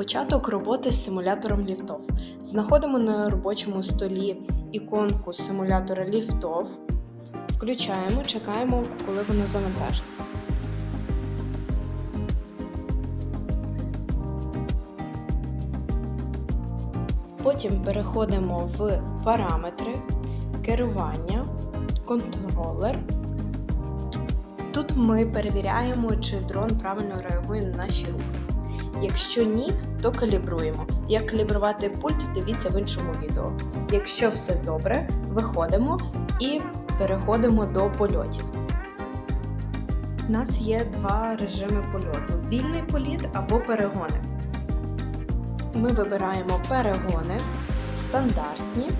Початок роботи з симулятором ліфтов. Знаходимо на робочому столі іконку симулятора ліфтов. Включаємо, чекаємо, коли воно завантажиться. Потім переходимо в параметри, керування, контролер. Тут ми перевіряємо, чи дрон правильно реагує на наші рухи. Якщо ні, то калібруємо. Як калібрувати пульт, дивіться в іншому відео. Якщо все добре, виходимо і переходимо до польотів. У нас є два режими польоту: вільний політ або перегони. Ми вибираємо перегони, стандартні,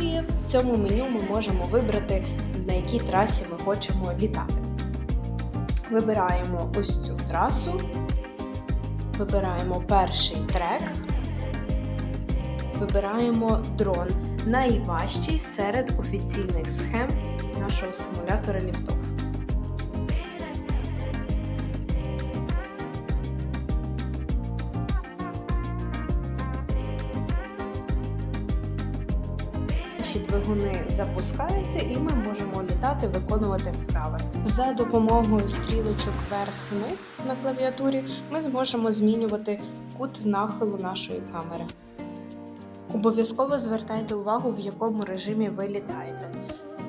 і в цьому меню ми можемо вибрати, на якій трасі ми хочемо літати. Вибираємо ось цю трасу, вибираємо перший трек, вибираємо дрон, найважчий серед офіційних схем нашого симулятора ліфтов. Наші двигуни запускаються і ми можемо літати, виконувати вправи. За допомогою стрілочок вверх-вниз на клавіатурі ми зможемо змінювати кут нахилу нашої камери. Обов'язково звертайте увагу, в якому режимі ви літаєте.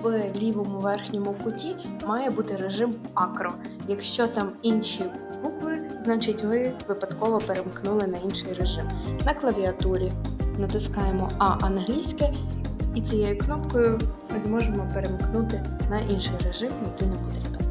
В лівому верхньому куті має бути режим акро. Якщо там інші букви, значить ви випадково перемкнули на інший режим. На клавіатурі натискаємо А англійське і цією кнопкою ми зможемо перемкнути на інший режим, який нам потрібен.